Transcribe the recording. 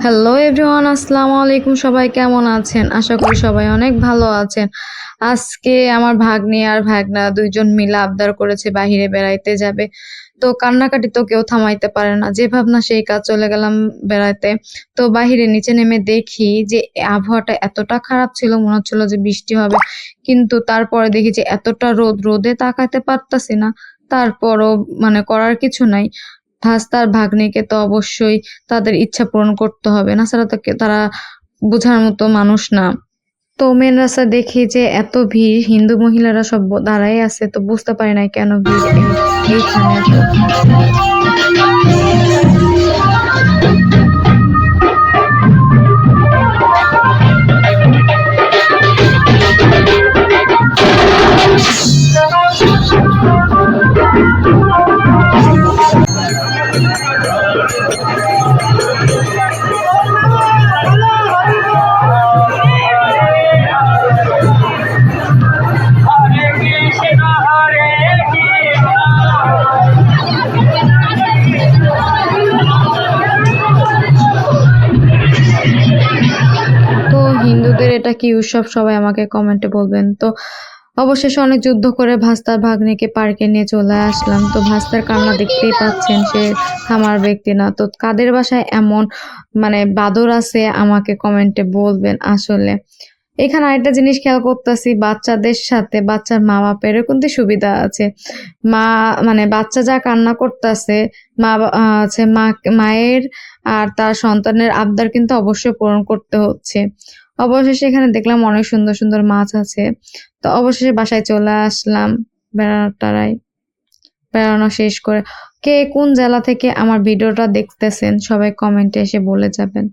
Hello everyone আসসালামু আলাইকুম সবাই কেমন আছেন? আশা করি সবাই অনেক ভালো আছেন। আজকে আমার ভাগ্নি আর ভাগনা দুইজন মিলে আবদার করেছে বাহিরে বেড়াইতে যাবে। তো কান্নাকাটি তো কেউ থামাইতে পারে না। যে ভাবনা সেই কাজ চলে গেলাম বেড়াইতে। তো বাহিরে নিচে নেমে দেখি যে আবহাওয়াটা এতটা খারাপ ছিল, মনে হচ্ছিল যে বৃষ্টি হবে। কিন্তু তারপরে দেখি যে এতটা রোদ, রোদে তাকাতে পারতাছি না। তারপরও মানে করার কিছু নাই। ভাস্তার ভাগ্নিকে তো অবশ্যই তাদের ইচ্ছা পূরণ করতে হবে। না ছাড়া তাকে তারা বোঝার মতো মানুষ না। তো মেন রাস্তা দেখি যে এত ভিড়, হিন্দু মহিলারা সব দাঁড়াই আছে, তো বুঝতে পারি না কেন ভিড়। এইখানে হিন্দুদের এটা কি উৎসব? সবাই আমাকে কমেন্টে বলবেন। তো অবশেষে অনেক যুদ্ধ করে ভাস্তার ভাগ্নিকে পার্কে নিয়ে চলে আসলাম। তো ভাস্তার কান্না দেখতেই পাচ্ছেন সে থামার ব্যক্তি না। তো কাদের বাসায় এমন মানে বাদর আছে আমাকে কমেন্টে বলবেন আসলে। এখানে আরেকটা জিনিস খেয়াল করতেছি, বাচ্চাদের সাথে বাচ্চার মা বাপেরও কিন্তু সুবিধা আছে। মা মানে বাচ্চা যা কান্না করতেছে, মা আছে মা, মায়ের আর তার সন্তানের আবদার কিন্তু অবশ্যই পূরণ করতে হচ্ছে। অবশেষে এখানে দেখলাম অনেক সুন্দর সুন্দর মাছ আছে। তো অবশেষে বাসায় চলে আসলাম বেড়ানোটারাই বেড়ানো শেষ করে কে কোন জেলা থেকে আমার ভিডিওটা দেখতেছেন সবাই কমেন্টে এসে বলে যাবেন।